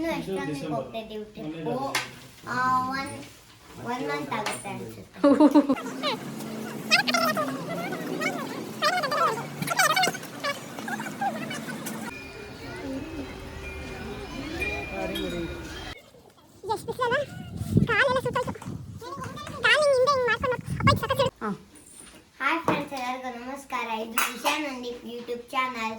ಇನ್ನು ಎಷ್ಟೊಂದಕ್ಕೆ ಹೋಗ್ತಾ ಇದ್ದೀವಿ ಟ್ರಿಪ್ಪು ಒನ್ ಒನ್ ಮಂತ್ ಆಗುತ್ತೆ ಅನ್ಸುತ್ತೆ ಹಾಯ್ ಫ್ರೆಂಡ್ಸ್ ಎಲ್ಲರಿಗೂ ನಮಸ್ಕಾರ ಇದು ವಿಷಯ ನಂದೀಪ್ ಯೂಟ್ಯೂಬ್ ಚಾನಲ್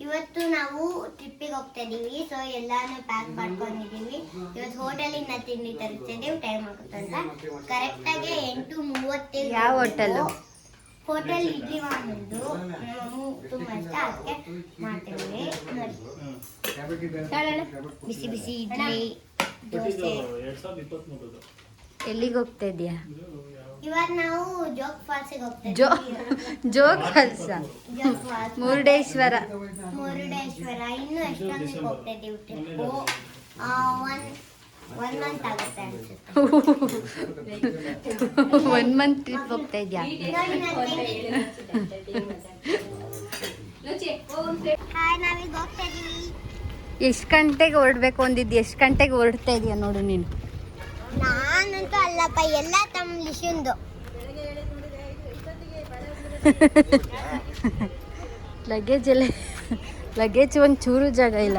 ಇವತ್ತು ನಾವು ಟ್ರಿಪ್ಪಿಗೆ ಹೋಗ್ತಾ ಇದೀವಿ. ಸೊ ಎಲ್ಲಾನು ಪ್ಯಾಕ್ ಮಾಡ್ಕೊಂಡಿದೀವಿ. ಇವತ್ತು ಹೋಟೆಲಿಂದ ತಿಂಡಿ ತರಿಸಿದ್ದೀವಿ ಟೈಮ್ ಆಗುತ್ತೆ ಅಂತ ಕರೆಕ್ಟಾಗಿ ಎಂಟು ಮೂವತ್ತೈದು ಯಾವ ಹೋಟೆಲ್ ಹೋಟೆಲ್ ಇಡ್ಲಿ ಮಾಡಿದ್ದು ನಮ್ಮಮ್ಮ ತುಂಬ ಇಷ್ಟ. ಅದಕ್ಕೆ ಮಾಡ್ತೀವಿ ನೋಡಿ ಬಿಸಿ ಬಿಸಿ ಇಡ್ಲಿ. ದೋಸೆ. ಎಲ್ಲಿಗೆ ಹೋಗ್ತಾ ಇದೀಯಾ? ನಾವು ಜೋಗ್ ಫಾಲ್ಸಿಗೆ ಜೋ ಜೋಗ್ ಫಾಲ್ಸ ಜೋಗ್ ಫಾಲ್ಸ್. ಮುರುಡೇಶ್ವರ. ಮುರುಡೇಶ್ವರ. ಇನ್ನು ಎಷ್ಟೊಂದಕ್ಕೆ ಹೋಗ್ತಾ ಇದ್ದೀವಿ ಟ್ರಿಪ್ಪು ಒನ್ ಒನ್ ಮಂತ್ ಆಗುತ್ತೆ ಅನ್ಸುತ್ತೆ. ಒನ್ ಮಂತ್ ಟ್ರಿಪ್ ಹೋಗ್ತಾ ಇದ್ಯಾ? ನೋಡಿ ಹಾಯ್ ನಾವೀಗ ಹೋಗ್ತಾ ಇದೀವಿ ಎಷ್ಟು ಗಂಟೆಗೆ ಹೊರಡ್ಬೇಕು ಅಂದಿದ್ದು? ಎಷ್ಟು ಗಂಟೆಗೆ ಹೊರಡ್ತಾ ಇದೀಯ ನೋಡು ನೀನು? ಅಲ್ಲಪ್ಪ ಎಲ್ಲ ತಮ್ಮ ಲಿಶುಂದು. ಲಗೇಜ್ ಎಲ್ಲ ಲಗೇಜ್ ಒಂದು ಚೂರು ಜಾಗ ಇಲ್ಲ.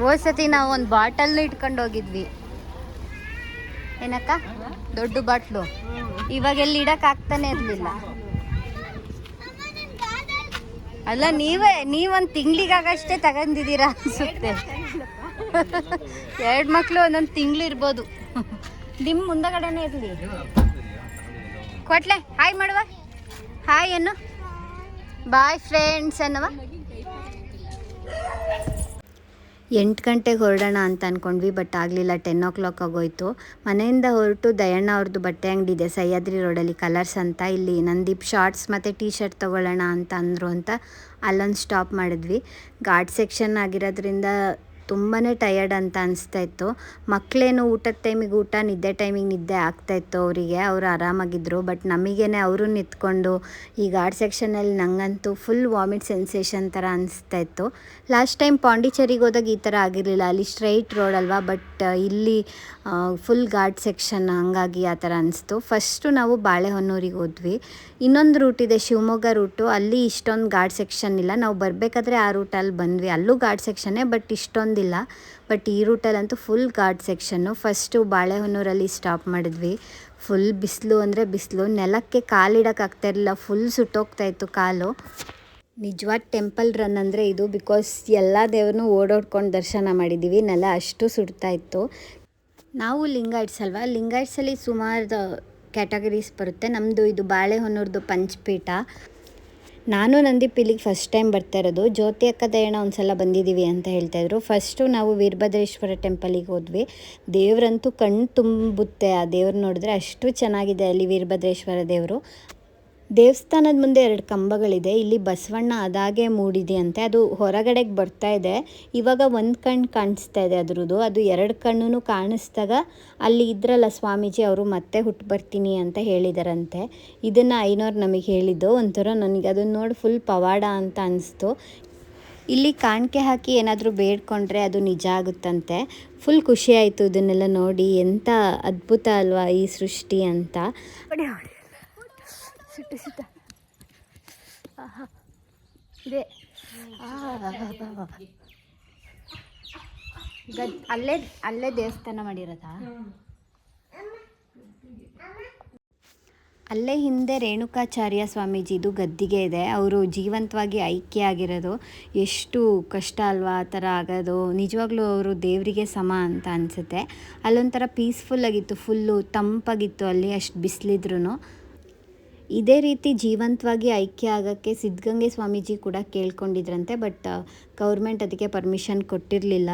ಹೋದ್ ಸತಿ ನಾವು ಒಂದು ಬಾಟಲ್ ಇಟ್ಕೊಂಡು ಹೋಗಿದ್ವಿ. ಏನಕ್ಕ? ದೊಡ್ಡ ಬಾಟ್ಲು. ಇವಾಗ ಎಲ್ಲಿ ಇಡಕ್ ಆಗ್ತಾನೆ ಇರಲಿಲ್ಲ. ಅಲ್ಲ ನೀವೇ ನೀವೊಂದು ತಿಂಗ್ಳಿಗಾಗಷ್ಟೇ ತಗೊಂಡಿದ್ದೀರಾ ಅನ್ಸುತ್ತೆ. ಎರಡು ಮಕ್ಕಳು ಒಂದೊಂದು ತಿಂಗಳು ಇರ್ಬೋದು. ನಿಮ್ಮ ಮುಂದಗಡೆನೇ ಇರಲಿ. ಕೊಟ್ಲೆ, ಹಾಯ್ ಮಾಡುವ. ಹಾಯ್ ಅನ್ನು. ಬಾಯ್ ಫ್ರೆಂಡ್ಸ್ ಅನ್ನವ. ಎಂಟು ಗಂಟೆಗೆ ಹೊರಡೋಣ ಅಂತ ಅಂದ್ಕೊಂಡ್ವಿ ಬಟ್ ಆಗಲಿಲ್ಲ. ಟೆನ್ ಓ ಕ್ಲಾಕ್ ಆಗೋಯ್ತು. ಮನೆಯಿಂದ ಹೊರಟು ದಯಣ್ಣ ಅವ್ರದ್ದು ಬಟ್ಟೆ ಅಂಗಡಿ ಇದೆ ಸಹ್ಯಾದ್ರಿ ರೋಡಲ್ಲಿ. ಕಲರ್ಸ್ ಅಂತ ಇಲ್ಲಿ ನಂದೀಪ್ ಶಾರ್ಟ್ಸ್ ಮತ್ತು ಟೀ ಶರ್ಟ್ ತೊಗೊಳ್ಳೋಣ ಅಂತ ಅಂದರು ಅಂತ ಅಲ್ಲೊಂದು ಸ್ಟಾಪ್ ಮಾಡಿದ್ವಿ. ಘಾಟ್ ಸೆಕ್ಷನ್ ಆಗಿರೋದ್ರಿಂದ ತುಂಬಾ ಟಯರ್ಡ್ ಅಂತ ಅನಿಸ್ತಾ ಇತ್ತು. ಮಕ್ಕಳೇನು ಊಟದ ಟೈಮಿಗೆ ಊಟ, ನಿದ್ದೆ ಟೈಮಿಗೆ ನಿದ್ದೆ ಆಗ್ತಾ ಇತ್ತು ಅವರಿಗೆ. ಅವರು ಆರಾಮಾಗಿದ್ದರು ಬಟ್ ನಮಗೇನೆ ಅವರು ನಿಂತ್ಕೊಂಡು ಈ ಗಾರ್ಡ್ ಸೆಕ್ಷನಲ್ಲಿ ನನಗಂತೂ ಫುಲ್ ವಾಮಿಟ್ ಸೆನ್ಸೇಷನ್ ಥರ ಅನಿಸ್ತಾ ಇತ್ತು. ಲಾಸ್ಟ್ ಟೈಮ್ ಪಾಂಡಿಚೇರಿಗೆ ಹೋದಾಗ ಈ ಥರ ಆಗಿರಲಿಲ್ಲ. ಅಲ್ಲಿ ಸ್ಟ್ರೈಟ್ ರೋಡ್ ಅಲ್ವಾ ಬಟ್ ಇಲ್ಲಿ ಫುಲ್ ಗಾರ್ಡ್ ಸೆಕ್ಷನ್ ಹಂಗಾಗಿ ಆ ಥರ ಅನಿಸ್ತು. ಫಸ್ಟು ನಾವು ಬಾಳೆಹೊನ್ನೂರಿಗೆ ಹೋದ್ವಿ. ಇನ್ನೊಂದು ರೂಟ್ ಇದೆ, ಶಿವಮೊಗ್ಗ ರೂಟು ಅಲ್ಲಿ ಇಷ್ಟೊಂದು ಗಾರ್ಡ್ ಸೆಕ್ಷನ್ ಇಲ್ಲ. ನಾವು ಬರಬೇಕಾದ್ರೆ ಆ ರೂಟಲ್ಲಿ ಬಂದ್ವಿ. ಅಲ್ಲೂ ಗಾರ್ಡ್ ಸೆಕ್ಷನ್ನೇ ಬಟ್ ಇಷ್ಟೊಂದಿಲ್ಲ ಬಟ್ ಈ ರೂಟಲ್ಲಂತೂ ಫುಲ್ ಗಾರ್ಡ್ ಸೆಕ್ಷನ್ನು ಫಸ್ಟು ಬಾಳೆಹೊನ್ನೂರಲ್ಲಿ ಸ್ಟಾಪ್ ಮಾಡಿದ್ವಿ. ಫುಲ್ ಬಿಸಿಲು ಅಂದರೆ ಬಿಸಿಲು. ನೆಲಕ್ಕೆ ಕಾಲಿಡೋಕ್ಕಾಗ್ತಾ ಇರಲಿಲ್ಲ. ಫುಲ್ ಸುಟ್ಟೋಗ್ತಾ ಇತ್ತು ಕಾಲು. ನಿಜವಾದ ಟೆಂಪಲ್ ರನ್ ಅಂದರೆ ಇದು ಬಿಕಾಸ್ ಎಲ್ಲ ದೇವ್ರನ್ನೂ ಓಡೋಡ್ಕೊಂಡು ದರ್ಶನ ಮಾಡಿದ್ದೀವಿ ನೆಲ ಅಷ್ಟು ಸುಡ್ತಾ ಇತ್ತು. ನಾವು ಲಿಂಗಾಯ್ಟ್ಸ್ ಅಲ್ವಾ ಲಿಂಗಾಯ್ಟ್ಸಲ್ಲಿ ಸುಮಾರು ಕ್ಯಾಟಗರೀಸ್ ಬರುತ್ತೆ. ನಮ್ಮದು ಇದು ಬಾಳೆಹೊನ್ನೂರ್ದು ಪಂಚಪೀಠ. ನಾನು ನಂದೀಪ್ ಇಲ್ಲಿಗೆ ಫಸ್ಟ್ ಟೈಮ್ ಬರ್ತಾ ಇರೋದು. ಜ್ಯೋತಿ ಅಕ್ಕದ ಏನೋ ಒಂದು ಸಲ ಬಂದಿದ್ದೀವಿ ಅಂತ ಹೇಳ್ತಾ ಇದ್ರು. ಫಸ್ಟು ನಾವು ವೀರಭದ್ರೇಶ್ವರ ಟೆಂಪಲಿಗೆ ಹೋದ್ವಿ. ದೇವರಂತೂ ಕಣ್ಣು ತುಂಬುತ್ತೆ. ಆ ದೇವ್ರು ನೋಡಿದ್ರೆ ಅಷ್ಟು ಚೆನ್ನಾಗಿದೆ ಅಲ್ಲಿ ವೀರಭದ್ರೇಶ್ವರ ದೇವರು. ದೇವಸ್ಥಾನದ ಮುಂದೆ ಎರಡು ಕಂಬಗಳಿದೆ. ಇಲ್ಲಿ ಬಸವಣ್ಣ ಅದಾಗೆ ಮೂಡಿದೆ ಅಂತೆ. ಅದು ಹೊರಗಡೆಗೆ ಬರ್ತಾ ಇದೆ. ಇವಾಗ ಒಂದು ಕಣ್ಣು ಕಾಣಿಸ್ತಾ ಇದೆ ಅದ್ರದ್ದು. ಅದು ಎರಡು ಕಣ್ಣು ಕಾಣಿಸ್ದಾಗ ಅಲ್ಲಿ ಇದ್ರಲ್ಲ ಸ್ವಾಮೀಜಿ ಅವರು ಮತ್ತೆ ಹುಟ್ಟು ಬರ್ತೀನಿ ಅಂತ ಹೇಳಿದಾರಂತೆ. ಇದನ್ನು ಐನೋರು ನಮಗೆ ಹೇಳಿದ್ದು. ಒಂಥರ ನನಗೆ ಅದನ್ನು ನೋಡಿ ಫುಲ್ ಪವಾಡ ಅಂತ ಅನಿಸ್ತು. ಇಲ್ಲಿ ಕಾಣಿಕೆ ಹಾಕಿ ಏನಾದರೂ ಬೇಡ್ಕೊಂಡ್ರೆ ಅದು ನಿಜ ಆಗುತ್ತಂತೆ. ಫುಲ್ ಖುಷಿ ಆಯಿತು ಇದನ್ನೆಲ್ಲ ನೋಡಿ. ಎಂಥ ಅದ್ಭುತ ಅಲ್ವಾ ಈ ಸೃಷ್ಟಿ ಅಂತ. ಗದ್, ಅಲ್ಲೇ ಅಲ್ಲೇ ದೇವಸ್ಥಾನ ಮಾಡಿರೋದಾ? ಅಲ್ಲೇ ಹಿಂದೆ ರೇಣುಕಾಚಾರ್ಯ ಸ್ವಾಮೀಜಿದು ಗದ್ದಿಗೆ ಇದೆ. ಅವರು ಜೀವಂತವಾಗಿ ಐಕ್ಯ ಆಗಿರೋದು ಎಷ್ಟು ಕಷ್ಟ ಅಲ್ವಾ ಆ ಥರ ಆಗೋದು. ನಿಜವಾಗ್ಲೂ ಅವರು ದೇವರಿಗೆ ಸಮ ಅಂತ ಅನಿಸುತ್ತೆ. ಅಲ್ಲೊಂಥರ ಪೀಸ್ಫುಲ್ ಆಗಿತ್ತು ಫುಲ್ಲು ತಂಪಾಗಿತ್ತು ಅಲ್ಲಿ ಅಷ್ಟು ಬಿಸಿಲಿದ್ರು ಇದೇ ರೀತಿ ಜೀವಂತವಾಗಿ ಐಕ್ಯ ಆಗೋಕ್ಕೆ ಸಿದ್ಧಗಂಗೆ ಸ್ವಾಮೀಜಿ ಕೂಡ ಕೇಳ್ಕೊಂಡಿದ್ರಂತೆ ಬಟ್ ಗೌರ್ಮೆಂಟ್ ಅದಕ್ಕೆ ಪರ್ಮಿಷನ್ ಕೊಟ್ಟಿರಲಿಲ್ಲ.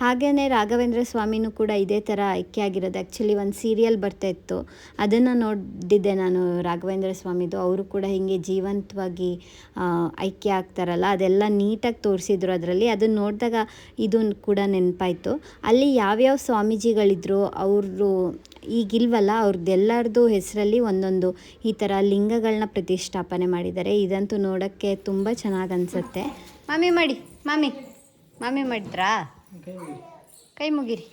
ಹಾಗೆಯೇ ರಾಘವೇಂದ್ರ ಸ್ವಾಮಿನೂ ಕೂಡ ಇದೇ ಥರ ಐಕ್ಯ ಆಗಿರೋದು. ಆ್ಯಕ್ಚುಲಿ ಒಂದು ಸೀರಿಯಲ್ ಬರ್ತಾ ಇತ್ತು. ಅದನ್ನು ನೋಡಿದ್ದೆ ನಾನು ರಾಘವೇಂದ್ರ ಸ್ವಾಮಿದು. ಅವರು ಕೂಡ ಹೀಗೆ ಜೀವಂತವಾಗಿ ಐಕ್ಯ ಆಗ್ತಾರಲ್ಲ, ಅದೆಲ್ಲ ನೀಟಾಗಿ ತೋರಿಸಿದ್ರು ಅದರಲ್ಲಿ. ಅದನ್ನು ನೋಡಿದಾಗ ಇದು ಕೂಡ ನೆನಪಾಯಿತು. ಅಲ್ಲಿ ಯಾವ್ಯಾವ ಸ್ವಾಮೀಜಿಗಳಿದ್ರು, ಅವರು ಈಗಿಲ್ವಲ್ಲ ಅವ್ರದ್ದೆಲ್ಲರದ್ದು ಹೆಸರಲ್ಲಿ ಒಂದೊಂದು ಈ ಥರ ಲಿಂಗಗಳನ್ನ ಪ್ರತಿಷ್ಠಾಪನೆ ಮಾಡಿದ್ದಾರೆ. ಇದಂತೂ ನೋಡೋಕ್ಕೆ ತುಂಬ ಚೆನ್ನಾಗಿ ಅನಿಸುತ್ತೆ. ಮಾಮಿ ಮಾಡಿ ಮಾಮಿ. ಮಾಮಿ ಮಾಡಿದ್ರಾ? ಕೈ ಮುಗಿರಿ.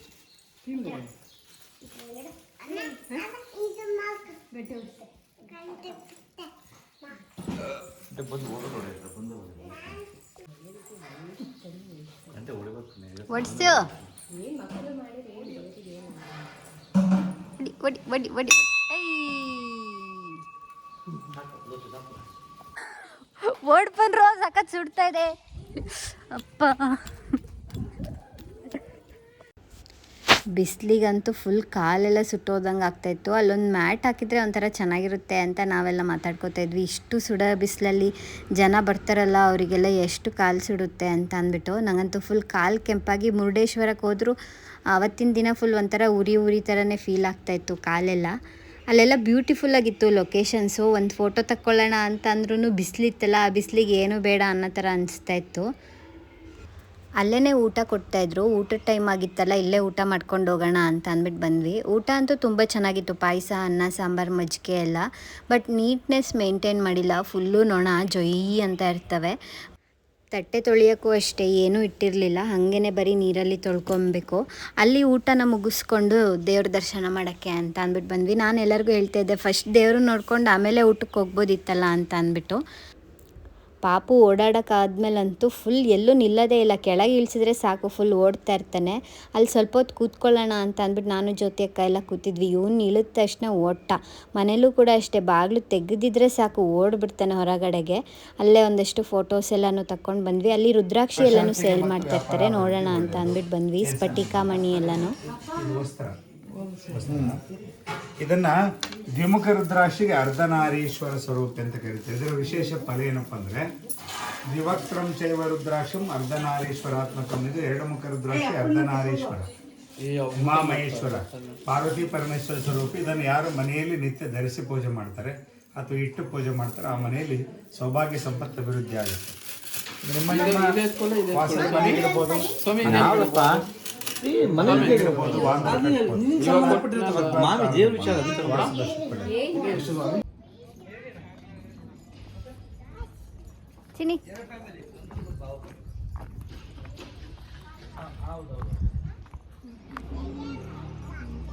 ಒಡ್ಸು ಒಡಿ ಒಡಿ ಒಡಿ ಒಡಿ ಓಡ್ ಬಂದ್ರು ಸಖತ್ ಸುಡ್ತಾ ಇದೆ. ಅಪ್ಪ. ಬಿಸಿಲಿಗಂತೂ ಫುಲ್ ಕಾಲೆಲ್ಲ ಸುಟ್ಟೋದಂಗೆ ಆಗ್ತಾಯಿತ್ತು ಅಲ್ಲೊಂದು ಮ್ಯಾಟ್ ಹಾಕಿದರೆ ಒಂಥರ ಚೆನ್ನಾಗಿರುತ್ತೆ ಅಂತ ನಾವೆಲ್ಲ ಮಾತಾಡ್ಕೋತಾ ಇದ್ವಿ. ಇಷ್ಟು ಸುಡ ಬಿಸಿಲಲ್ಲಿ ಜನ ಬರ್ತಾರಲ್ಲ, ಅವರಿಗೆಲ್ಲ ಎಷ್ಟು ಕಾಲು ಸುಡುತ್ತೆ ಅಂತ ಅಂದ್ಬಿಟ್ಟು ನನಗಂತೂ ಫುಲ್ ಕಾಲು ಕೆಂಪಾಗಿ ಮುರುಡೇಶ್ವರಕ್ಕೆ ಹೋದರೂ. ಆವತ್ತಿನ ದಿನ ಫುಲ್ ಒಂಥರ ಉರಿ ಉರಿ ಥರನೇ ಫೀಲ್ ಆಗ್ತಾಯಿತ್ತು ಕಾಲೆಲ್ಲ. ಅಲ್ಲೆಲ್ಲ ಬ್ಯೂಟಿಫುಲ್ ಆಗಿತ್ತು ಲೊಕೇಶನ್ಸು ಒಂದು ಫೋಟೋ ತಕ್ಕೊಳ್ಳೋಣ ಅಂತ ಅಂದ್ರೂ ಬಿಸಿಲಿತ್ತಲ್ಲ, ಆ ಬಿಸಿಲಿಗೆ ಏನೂ ಬೇಡ ಅನ್ನೋ ಥರ ಅನಿಸ್ತಾ ಇತ್ತು. ಅಲ್ಲೇ ಊಟ ಕೊಡ್ತಾಯಿದ್ರು ಊಟದ ಟೈಮ್ ಆಗಿತ್ತಲ್ಲ, ಇಲ್ಲೇ ಊಟ ಮಾಡ್ಕೊಂಡು ಹೋಗೋಣ ಅಂತ ಅಂದ್ಬಿಟ್ಟು ಬಂದ್ವಿ. ಊಟ ಅಂತೂ ತುಂಬ ಚೆನ್ನಾಗಿತ್ತು. ಪಾಯಸ, ಅನ್ನ, ಸಾಂಬಾರು, ಮಜ್ಜಿಗೆ ಎಲ್ಲ. ಬಟ್ ನೀಟ್ನೆಸ್ ಮೇಂಟೈನ್ ಮಾಡಿಲ್ಲ. ಫುಲ್ಲು ನೊಣ, ಜೊಯ್ ಅಂತ ಇರ್ತವೆ. ತಟ್ಟೆ ತೊಳೆಯೋಕ್ಕೂ ಅಷ್ಟೇ, ಏನೂ ಇಟ್ಟಿರಲಿಲ್ಲ. ಹಾಗೇ ಬರೀ ನೀರಲ್ಲಿ ತೊಳ್ಕೊಬೇಕು. ಅಲ್ಲಿ ಊಟನ ಮುಗಿಸ್ಕೊಂಡು ದೇವ್ರ ದರ್ಶನ ಮಾಡೋಕ್ಕೆ ಅಂತ ಅಂದ್ಬಿಟ್ಟು ಬಂದ್ವಿ. ನಾನು ಎಲ್ಲರಿಗೂ ಹೇಳ್ತಾ ಇದ್ದೆ ಫಸ್ಟ್ ದೇವರು ನೋಡ್ಕೊಂಡು ಆಮೇಲೆ ಊಟಕ್ಕೆ ಹೋಗ್ಬೋದಿತ್ತಲ್ಲ ಅಂತ ಅಂದ್ಬಿಟ್ಟು. ಪಾಪು ಓಡಾಡೋಕ್ಕಾದ್ಮೇಲಂತೂ ಫುಲ್ ಎಲ್ಲೂ ನಿಲ್ಲದೇ ಇಲ್ಲ. ಕೆಳಗೆ ಇಳಿಸಿದ್ರೆ ಸಾಕು ಫುಲ್ ಓಡ್ತಾ ಇರ್ತಾನೆ. ಅಲ್ಲಿ ಸ್ವಲ್ಪ ಹೊತ್ತು ಕೂತ್ಕೊಳ್ಳೋಣ ಅಂತ ಅಂದ್ಬಿಟ್ಟು ನಾನು ಜೊತೆ ಅಕ್ಕ ಎಲ್ಲ ಕೂತಿದ್ವಿ. ಇವ್ನು ಇಳಿದ ತಕ್ಷಣ ಓಟ ಮನೇಲೂ ಕೂಡ ಅಷ್ಟೇ ಬಾಗಿಲು ತೆಗೆದಿದ್ರೆ ಸಾಕು ಓಡ್ಬಿಡ್ತಾನೆ ಹೊರಗಡೆಗೆ. ಅಲ್ಲೇ ಒಂದಷ್ಟು ಫೋಟೋಸ್ ಎಲ್ಲನೂ ತಕ್ಕೊಂಡು ಬಂದ್ವಿ. ಅಲ್ಲಿ ರುದ್ರಾಕ್ಷಿ ಎಲ್ಲನೂ ಸೇಲ್ ಮಾಡ್ತಾ ಇರ್ತಾರೆ ನೋಡೋಣ ಅಂತ ಅಂದ್ಬಿಟ್ಟು ಬಂದ್ವಿ ಸ್ಪಟಿಕಾ ಮಣಿ ಎಲ್ಲನೂ. ಇದನ್ನ ದ್ವಿಮುಖ ರುದ್ರಾಶಿಗೆ ಅರ್ಧನಾರೀಶ್ವರ ಸ್ವರೂಪ ಅಂತ ಕರೀತಾರೆ ಇದರ ವಿಶೇಷ ಫಲ ಏನಪ್ಪ ಅಂದ್ರೆ ದ್ವಿವಕ್ರಂ ಚೈವ ರುದ್ರಾಕ್ಷಂ ಅರ್ಧನಾರೀಶ್ವರಾತ್ಮಕಂ ಇದು ಎರಡು ಮುಖ ರುದ್ರಾಕ್ಷಿ ಅರ್ಧನಾರೀಶ್ವರ ಉಮಾ ಮಹೇಶ್ವರ ಪಾರ್ವತಿ ಪರಮೇಶ್ವರ ಸ್ವರೂಪ. ಇದನ್ನು ಯಾರು ಮನೆಯಲ್ಲಿ ನಿತ್ಯ ಧರಿಸಿ ಪೂಜೆ ಮಾಡ್ತಾರೆ ಅಥವಾ ಇಟ್ಟು ಪೂಜೆ ಮಾಡ್ತಾರೆ ಆ ಮನೆಯಲ್ಲಿ ಸೌಭಾಗ್ಯ ಸಂಪತ್ತು ಅಭಿವೃದ್ಧಿ ಆಗುತ್ತೆ ನಿಮ್ಮ ಮನೆಗಿರ್ಬೋದು ದೇವ್ರ ವಿಚಾರ? ಚಿನಿ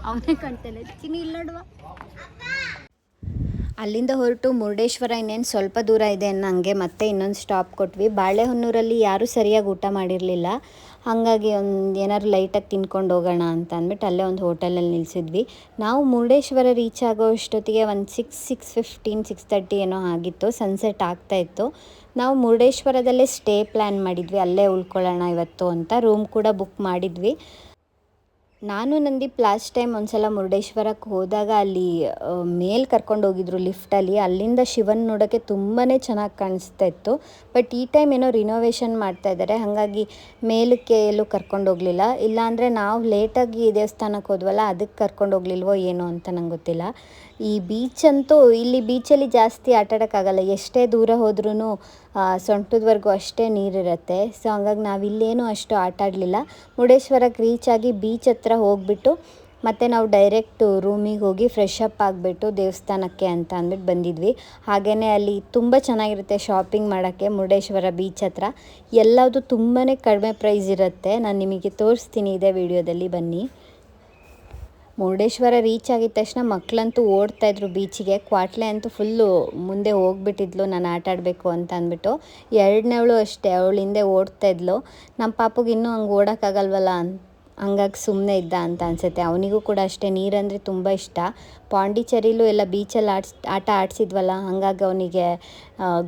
ಅವನೇ ಕಾಣ್ತಾನೆ ಚಿನಿ ಇಲ್ಲ ನೋಡುವ. ಅಲ್ಲಿಂದ ಹೊರಟು ಮುರುಡೇಶ್ವರ ಇನ್ನೇನು ಸ್ವಲ್ಪ ದೂರ ಇದೆ ಅನ್ನಂಗೆ ಮತ್ತೆ ಇನ್ನೊಂದು ಸ್ಟಾಪ್ ಕೊಟ್ವಿ. ಬಾಳೆಹೊನ್ನೂರಲ್ಲಿ ಯಾರೂ ಸರಿಯಾಗಿ ಊಟ ಮಾಡಿರಲಿಲ್ಲ. ಹಾಗಾಗಿ ಒಂದು ಏನಾದ್ರು ಲೈಟಾಗಿ ತಿನ್ಕೊಂಡು ಹೋಗೋಣ ಅಂತ ಅಂದ್ಬಿಟ್ಟು ಅಲ್ಲೇ ಒಂದು ಹೋಟೆಲಲ್ಲಿ ನಿಲ್ಲಿಸಿದ್ವಿ ನಾವು ಮುರುಡೇಶ್ವರ ರೀಚ್ ಆಗೋ ಅಷ್ಟೊತ್ತಿಗೆ ಒಂದು six six fifteen six thirty ಏನೋ ಆಗಿತ್ತು. ಸನ್ಸೆಟ್ ಆಗ್ತಾ ಇತ್ತು. ನಾವು ಮುರುಡೇಶ್ವರದಲ್ಲೇ ಸ್ಟೇ ಪ್ಲ್ಯಾನ್ ಮಾಡಿದ್ವಿ. ಅಲ್ಲೇ ಉಳ್ಕೊಳ್ಳೋಣ ಇವತ್ತು ಅಂತ ರೂಮ್ ಕೂಡ ಬುಕ್ ಮಾಡಿದ್ವಿ. ನಾನು ನಂದೀಪ್ ಲಾಸ್ಟ್ ಟೈಮ್ ಒಂದ್ಸಲ ಮುರುಡೇಶ್ವರಕ್ಕೆ ಹೋದಾಗ ಅಲ್ಲಿ ಮೇಲ್ ಕರ್ಕೊಂಡು ಹೋಗಿದ್ರು ಲಿಫ್ಟಲ್ಲಿ ಅಲ್ಲಿಂದ ಶಿವನ್ ನೋಡೋಕ್ಕೆ ತುಂಬಾ ಚೆನ್ನಾಗಿ ಕಾಣಿಸ್ತಾ ಇತ್ತು. ಬಟ್ ಈ ಟೈಮ್ ಏನೋ ರಿನೋವೇಷನ್ ಮಾಡ್ತಾ ಇದ್ದಾರೆ ಹಾಗಾಗಿ ಮೇಲಕ್ಕೆ ಎಲ್ಲೂ ಕರ್ಕೊಂಡು ಹೋಗಲಿಲ್ಲ. ಇಲ್ಲಾಂದರೆ ನಾವು ಲೇಟಾಗಿ ದೇವಸ್ಥಾನಕ್ಕೆ ಹೋದ್ವಲ್ಲ ಅದಕ್ಕೆ ಕರ್ಕೊಂಡು ಹೋಗ್ಲಿಲ್ವೋ ಏನೋ ಅಂತ ನಂಗೆ ಗೊತ್ತಿಲ್ಲ. ಈ ಬೀಚ್ ಅಂತೂ ಇಲ್ಲಿ ಬೀಚಲ್ಲಿ ಜಾಸ್ತಿ ಆಟಾಡೋಕ್ಕಾಗಲ್ಲ ಎಷ್ಟೇ ದೂರ ಹೋದ್ರೂ ಸೊಂಟದವರೆಗೂ ಅಷ್ಟೇ ನೀರಿರುತ್ತೆ. ಸೊ ಹಂಗಾಗಿ ನಾವು ಇಲ್ಲೇನೂ ಅಷ್ಟು ಆಟ ಆಡಲಿಲ್ಲ. ಮುರುಡೇಶ್ವರಕ್ಕೆ ರೀಚ್ ಆಗಿ ಬೀಚ್ ಹತ್ರ ಹೋಗಿಬಿಟ್ಟು, ಮತ್ತು ನಾವು ಡೈರೆಕ್ಟ್ ರೂಮಿಗೆ ಹೋಗಿ ಫ್ರೆಶ್ ಅಪ್ ಆಗಿಬಿಟ್ಟು ದೇವಸ್ಥಾನಕ್ಕೆ ಅಂತ ಅಂದ್ಬಿಟ್ಟು ಬಂದಿದ್ವಿ. ಹಾಗೆಯೇ ಅಲ್ಲಿ ತುಂಬ ಚೆನ್ನಾಗಿರುತ್ತೆ ಶಾಪಿಂಗ್ ಮಾಡೋಕ್ಕೆ ಮುರುಡೇಶ್ವರ ಬೀಚ್ ಹತ್ರ. ಎಲ್ಲದು ತುಂಬಾ ಕಡಿಮೆ ಪ್ರೈಸ್ ಇರುತ್ತೆ. ನಾನು ನಿಮಗೆ ತೋರಿಸ್ತೀನಿ ಇದೇ ವಿಡಿಯೋದಲ್ಲಿ ಬನ್ನಿ. ಮುರುಡೇಶ್ವರ ರೀಚ್ ಆಗಿದ ತಕ್ಷಣ ಮಕ್ಕಳಂತೂ ಓಡ್ತಾ ಇದ್ರು ಬೀಚಿಗೆ ಕ್ವಾಟ್ಲೆ ಅಂತೂ ಫುಲ್ಲು ಮುಂದೆ ಹೋಗ್ಬಿಟ್ಟಿದ್ಲು, ನಾನು ಆಟ ಆಡಬೇಕು ಅಂತ ಅಂದ್ಬಿಟ್ಟು. ಎರಡನೇವಳು ಅಷ್ಟೇ, ಅವಳು ಹಿಂದೆ ಓಡ್ತಾ ಇದ್ಲು. ನಮ್ಮ ಪಾಪುಗೆ ಇನ್ನೂ ಹಂಗೆ ಓಡೋಕ್ಕಾಗಲ್ವಲ್ಲ ಅಂತ. ಹಂಗಾಗಿ ಸುಮ್ಮನೆ ಇದ್ದ ಅಂತ ಅನಿಸುತ್ತೆ. ಅವನಿಗೂ ಕೂಡ ಅಷ್ಟೇ. ನೀರಂದರೆ ತುಂಬ ಇಷ್ಟ. ಪಾಂಡಿಚೇರಿಲೂ ಎಲ್ಲ ಬೀಚಲ್ಲಿ ಆಡ್ಸ್, ಆಟ ಆಡಿಸಿದ್ವಲ್ಲ, ಹಾಗಾಗಿ ಅವನಿಗೆ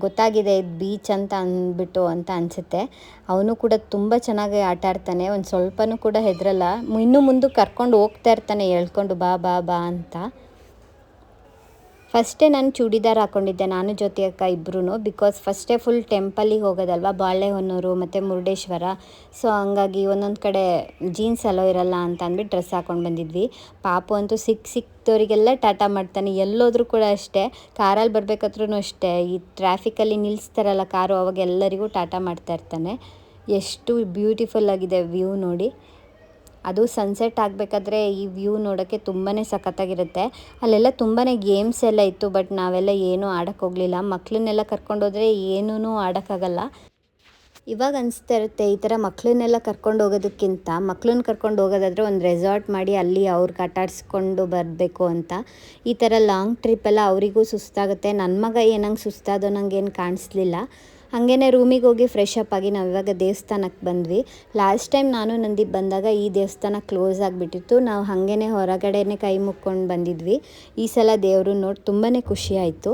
ಗೊತ್ತಾಗಿದೆ ಇದು ಬೀಚ್ ಅಂತ ಅಂದ್ಬಿಟ್ಟು ಅಂತ ಅನಿಸುತ್ತೆ. ಅವನು ಕೂಡ ತುಂಬ ಚೆನ್ನಾಗಿ ಆಟ ಆಡ್ತಾನೆ. ಒಂದು ಸ್ವಲ್ಪನೂ ಕೂಡ ಹೆದರಲ್ಲ. ಇನ್ನೂ ಮುಂದಕ್ಕೆ ಕರ್ಕೊಂಡು ಹೋಗ್ತಾ ಇರ್ತಾನೆ ಹೇಳ್ಕೊಂಡು ಬಾ ಬಾ ಬಾ ಅಂತ. ಫಸ್ಟೇ ನಾನು ಚೂಡಿದಾರ್ ಹಾಕ್ಕೊಂಡಿದ್ದೆ ನಾನು ಜೊತೆ ಅಕ್ಕ ಇಬ್ಬರೂ ಬಿಕಾಸ್ ಫಸ್ಟೇ ಫುಲ್ ಟೆಂಪಲಿಗೆ ಹೋಗೋದಲ್ವ, ಬಾಳೆಹೊನ್ನೂರು ಮತ್ತು ಮುರುಡೇಶ್ವರ. ಸೊ ಹಂಗಾಗಿ ಒಂದೊಂದು ಕಡೆ ಜೀನ್ಸ್ ಅಲೋ ಇರಲ್ಲ ಅಂತ ಅಂದ್ಬಿಟ್ಟು ಡ್ರೆಸ್ ಹಾಕೊಂಡು ಬಂದಿದ್ವಿ. ಪಾಪು ಅಂತೂ ಸಿಕ್ಕ ಸಿಕ್ತವರಿಗೆಲ್ಲ ಟಾಟಾ ಮಾಡ್ತಾನೆ, ಎಲ್ಲೋದ್ರೂ ಕೂಡ ಅಷ್ಟೇ, ಕಾರಲ್ಲಿ ಬರಬೇಕಾದ್ರೂ ಅಷ್ಟೇ. ಈ ಟ್ರಾಫಿಕಲ್ಲಿ ನಿಲ್ಲಿಸ್ತಾರಲ್ಲ ಕಾರು, ಅವಾಗ ಎಲ್ಲರಿಗೂ ಟಾಟಾ ಮಾಡ್ತಾ ಇರ್ತಾನೆ. ಎಷ್ಟು ಬ್ಯೂಟಿಫುಲ್ ಆಗಿದೆ ವ್ಯೂ ನೋಡಿ. ಅದು ಸನ್ಸೆಟ್ ಆಗಬೇಕಾದ್ರೆ ಈ ವ್ಯೂ ನೋಡೋಕ್ಕೆ ತುಂಬಾ ಸಖತ್ತಾಗಿರುತ್ತೆ. ಅಲ್ಲೆಲ್ಲ ತುಂಬಾ ಗೇಮ್ಸ್ ಎಲ್ಲ ಇತ್ತು ಬಟ್ ನಾವೆಲ್ಲ ಏನೂ ಆಡೋಕ್ಕೆ ಹೋಗಲಿಲ್ಲ. ಮಕ್ಕಳನ್ನೆಲ್ಲ ಕರ್ಕೊಂಡೋದ್ರೆ ಏನೂ ಆಡೋಕ್ಕಾಗಲ್ಲ. ಇವಾಗ ಅನಿಸ್ತಾ ಇರುತ್ತೆ, ಈ ಥರ ಮಕ್ಕಳನ್ನೆಲ್ಲ ಕರ್ಕೊಂಡು ಹೋಗೋದಕ್ಕಿಂತ ಮಕ್ಕಳನ್ನ ಕರ್ಕೊಂಡು ಹೋಗೋದಾದ್ರೆ ಒಂದು ರೆಸಾರ್ಟ್ ಮಾಡಿ ಅಲ್ಲಿ ಅವ್ರು ಕಟಾಡಿಸ್ಕೊಂಡು ಬರಬೇಕು ಅಂತ. ಈ ಥರ ಲಾಂಗ್ ಟ್ರಿಪ್ ಎಲ್ಲ ಅವರಿಗೂ ಸುಸ್ತಾಗುತ್ತೆ. ನನ್ನ ಮಗ ಏನಂಗೆ ಸುಸ್ತಾದೋ ನಂಗೇನು ಕಾಣಿಸ್ಲಿಲ್ಲ. ಹಾಗೇನೆ ರೂಮಿಗೆ ಹೋಗಿ ಫ್ರೆಶ್ ಅಪ್ ಆಗಿ ನಾವು ಇವಾಗ ದೇವಸ್ಥಾನಕ್ಕೆ ಬಂದ್ವಿ. ಲಾಸ್ಟ್ ಟೈಮ್ ನಾನು ನಂದಿಗೆ ಬಂದಾಗ ಈ ದೇವಸ್ಥಾನ ಕ್ಲೋಸ್ ಆಗಿಬಿಟ್ಟಿತ್ತು. ನಾವು ಹಾಗೇನೆ ಹೊರಗಡೆನೆ ಕೈ ಮುಕ್ಕೊಂಡು ಬಂದಿದ್ವಿ. ಈ ಸಲ ದೇವರು ನೋಡಿ ತುಂಬಾ ಖುಷಿ ಆಯಿತು.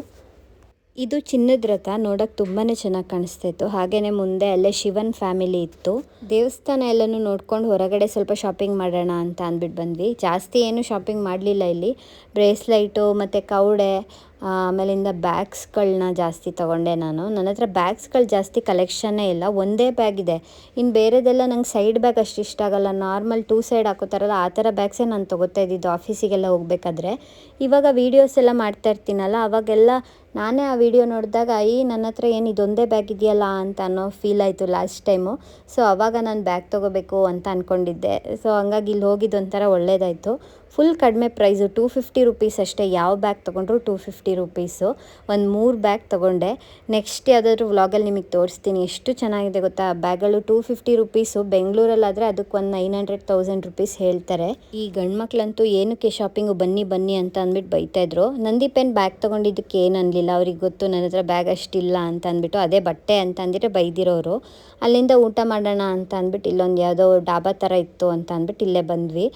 ಇದು ಚಿನ್ನದ ರಥ, ನೋಡೋಕೆ ತುಂಬಾ ಚೆನ್ನಾಗಿ ಕಾಣಿಸ್ತಾ ಇತ್ತು. ಹಾಗೆಯೇ ಮುಂದೆ ಅಲ್ಲೇ ಶಿವನ್ ಫ್ಯಾಮಿಲಿ ಇತ್ತು. ದೇವಸ್ಥಾನ ಎಲ್ಲನೂ ನೋಡ್ಕೊಂಡು ಹೊರಗಡೆ ಸ್ವಲ್ಪ ಶಾಪಿಂಗ್ ಮಾಡೋಣ ಅಂತ ಅಂದ್ಬಿಟ್ಟು ಬಂದ್ವಿ. ಜಾಸ್ತಿ ಏನು ಶಾಪಿಂಗ್ ಮಾಡಲಿಲ್ಲ ಇಲ್ಲಿ. ಬ್ರೇಸ್ಲೈಟು ಮತ್ತು ಕೌಡೆ ಆಮೇಲಿಂದ ಬ್ಯಾಗ್ಸ್ಗಳನ್ನ ಜಾಸ್ತಿ ತೊಗೊಂಡೆ ನಾನು. ನನ್ನ ಹತ್ರ ಬ್ಯಾಗ್ಸ್ಗಳು ಜಾಸ್ತಿ ಕಲೆಕ್ಷನ್ನೇ ಇಲ್ಲ. ಒಂದೇ ಬ್ಯಾಗ್ ಇದೆ. ಇನ್ನು ಬೇರೆದೆಲ್ಲ ನಂಗೆ ಸೈಡ್ ಬ್ಯಾಗ್ ಅಷ್ಟು ಇಷ್ಟ ಆಗಲ್ಲ. ನಾರ್ಮಲ್ ಟೂ ಸೈಡ್ ಹಾಕೋತಾರಲ್ಲ, ಆ ಥರ ಬ್ಯಾಗ್ಸೇ ನಾನು ತೊಗೋತಾ ಇದ್ದಿದ್ದು ಆಫೀಸಿಗೆಲ್ಲ ಹೋಗ್ಬೇಕಾದ್ರೆ. ಇವಾಗ ವೀಡಿಯೋಸ್ ಎಲ್ಲ ಮಾಡ್ತಾ ಇರ್ತೀನಲ್ಲ, ಅವಾಗೆಲ್ಲ ನಾನೇ ಆ ವಿಡಿಯೋ ನೋಡಿದಾಗ ಈ ನನ್ನ ಹತ್ರ ಏನು ಇದೊಂದೇ ಬ್ಯಾಗ್ ಇದೆಯಲ್ಲ ಅಂತ ಅನ್ನೋ ಫೀಲ್ ಆಯಿತು ಲಾಸ್ಟ್ ಟೈಮು ಸೊ ಅವಾಗ ನಾನು ಬ್ಯಾಗ್ ತೊಗೋಬೇಕು ಅಂತ ಅಂದ್ಕೊಂಡಿದ್ದೆ ಸೊ ಹಂಗಾಗಿ ಇಲ್ಲಿ ಹೋಗಿದ್ದೊಂಥರ ಒಳ್ಳೇದಾಯಿತು. ಫುಲ್ ಕಡಿಮೆ ಪ್ರೈಸು ಟೂ ಫಿಫ್ಟಿ ರುಪೀಸ್ ಅಷ್ಟೇ, ಯಾವ ಬ್ಯಾಗ್ ತೊಗೊಂಡ್ರು ಟೂ ಫಿಫ್ಟಿ ರುಪೀಸು ಒಂದು ಮೂರು ಬ್ಯಾಗ್ ತೊಗೊಂಡೆ. ನೆಕ್ಸ್ಟ್ ಯಾವುದಾದ್ರೂ ವ್ಲಾಗಲ್ಲಿ ನಿಮಗೆ ತೋರಿಸ್ತೀನಿ, ಎಷ್ಟು ಚೆನ್ನಾಗಿದೆ ಗೊತ್ತಾ? ಬ್ಯಾಗಳು ಟೂ ಫಿಫ್ಟಿ ರುಪೀಸು ಬೆಂಗಳೂರಲ್ಲಾದರೆ ಅದಕ್ಕೆ ಒಂದು ನೈನ್ ಹಂಡ್ರೆಡ್ ತೌಸಂಡ್ ರುಪೀಸ್ ಹೇಳ್ತಾರೆ. ಈ ಗಂಡು ಮಕ್ಳಂತೂ ಏನಕ್ಕೆ ಶಾಪಿಂಗು ಬನ್ನಿ ಬನ್ನಿ ಅಂತ ಅಂದ್ಬಿಟ್ಟು ಬೈತಾಯಿದ್ರು ನಂದೀಪೇನ್ ಬ್ಯಾಗ್ ತೊಗೊಂಡಿದ್ದಕ್ಕೆ ಏನು ಅನ್ನಲಿಲ್ಲ ಅವ್ರಿಗೆ ಗೊತ್ತು ನನ್ನ ಹತ್ರ ಬ್ಯಾಗ್ ಅಷ್ಟಿಲ್ಲ ಅಂತ ಅಂದ್ಬಿಟ್ಟು, ಅದೇ ಬಟ್ಟೆ ಅಂತ ಅಂದಿದ್ರೆ ಬೈದಿರೋರು. ಅಲ್ಲಿಂದ ಊಟ ಮಾಡೋಣ ಅಂತ ಅಂದ್ಬಿಟ್ಟು ಇಲ್ಲೊಂದು ಯಾವುದೋ ಡಾಬಾ ಥರ ಇತ್ತು ಅಂತ ಅಂದ್ಬಿಟ್ಟು ಇಲ್ಲೇ ಬಂದ್ವಿ.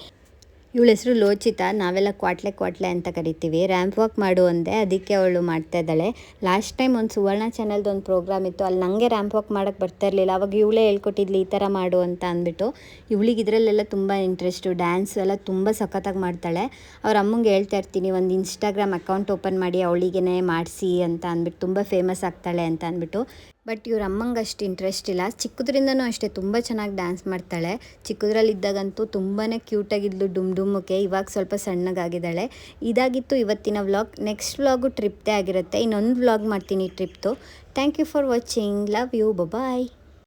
ಇವಳ ಹೆಸರು ಲೋಚಿತ, ನಾವೆಲ್ಲ ಕ್ವಾಟ್ಲೆ ಕ್ವಾಟ್ಲೆ ಅಂತ ಕರಿತೀವಿ. ರ್ಯಾಂಪ್ ವಾಕ್ ಮಾಡು ಅಂದೆ, ಅದಕ್ಕೆ ಅವಳು ಮಾಡ್ತಾ ಇದ್ದಾಳೆ. ಲಾಸ್ಟ್ ಟೈಮ್ ಒಂದು ಸುವರ್ಣ ಚಾನಲ್ದು ಒಂದು ಪ್ರೋಗ್ರಾಮ್ ಇತ್ತು, ಅಲ್ಲಿ ನನಗೆ ರ್ಯಾಂಪ್ ವಾಕ್ ಮಾಡೋಕ್ಕೆ ಬರ್ತಾ ಇರಲಿಲ್ಲ. ಅವಾಗ ಇವಳೇ ಹೇಳ್ಕೊಟ್ಟಿದ್ಲು, ಈ ಥರ ಮಾಡು ಅಂತ ಅಂದ್ಬಿಟ್ಟು. ಇವಳಿಗೆ ಇದರಲ್ಲೆಲ್ಲ ತುಂಬ ಇಂಟ್ರೆಸ್ಟು ಡ್ಯಾನ್ಸ್ ಎಲ್ಲ ತುಂಬ ಸಖತ್ತಾಗಿ ಮಾಡ್ತಾಳೆ. ಅವ್ರ ಅಮ್ಮಂಗೆ ಹೇಳ್ತಾ ಇರ್ತೀನಿ, ಒಂದು ಇನ್ಸ್ಟಾಗ್ರಾಮ್ ಅಕೌಂಟ್ ಓಪನ್ ಮಾಡಿ ಅವಳಿಗೇ ಮಾಡಿಸಿ ಅಂತ ಅಂದ್ಬಿಟ್ಟು, ತುಂಬ ಫೇಮಸ್ ಆಗ್ತಾಳೆ ಅಂತ ಅಂದ್ಬಿಟ್ಟು. ಬಟ್ ಇವ್ರ ಅಮ್ಮಂಗೆ ಅಷ್ಟು ಇಂಟ್ರೆಸ್ಟ್ ಇಲ್ಲ. ಚಿಕ್ಕದ್ರಿಂದನೂ ಅಷ್ಟೇ ತುಂಬ ಚೆನ್ನಾಗಿ ಡ್ಯಾನ್ಸ್ ಮಾಡ್ತಾಳೆ. ಚಿಕ್ಕದ್ರಲ್ಲಿದ್ದಾಗಂತೂ ತುಂಬಾ ಕ್ಯೂಟಾಗಿದ್ಲು ಡುಮ್ ಡುಮ್ಮಕ್ಕೆ ಇವಾಗ ಸ್ವಲ್ಪ ಸಣ್ಣಗಾಗಿದ್ದಾಳೆ. ಇದಾಗಿತ್ತು ಇವತ್ತಿನ ವ್ಲಾಗ್ ನೆಕ್ಸ್ಟ್ ವ್ಲಾಗು ಟ್ರಿಪ್ದೇ ಆಗಿರುತ್ತೆ. ಇನ್ನೊಂದು ವ್ಲಾಗ್ ಮಾಡ್ತೀನಿ ಟ್ರಿಪ್ದು thank you for watching love you bye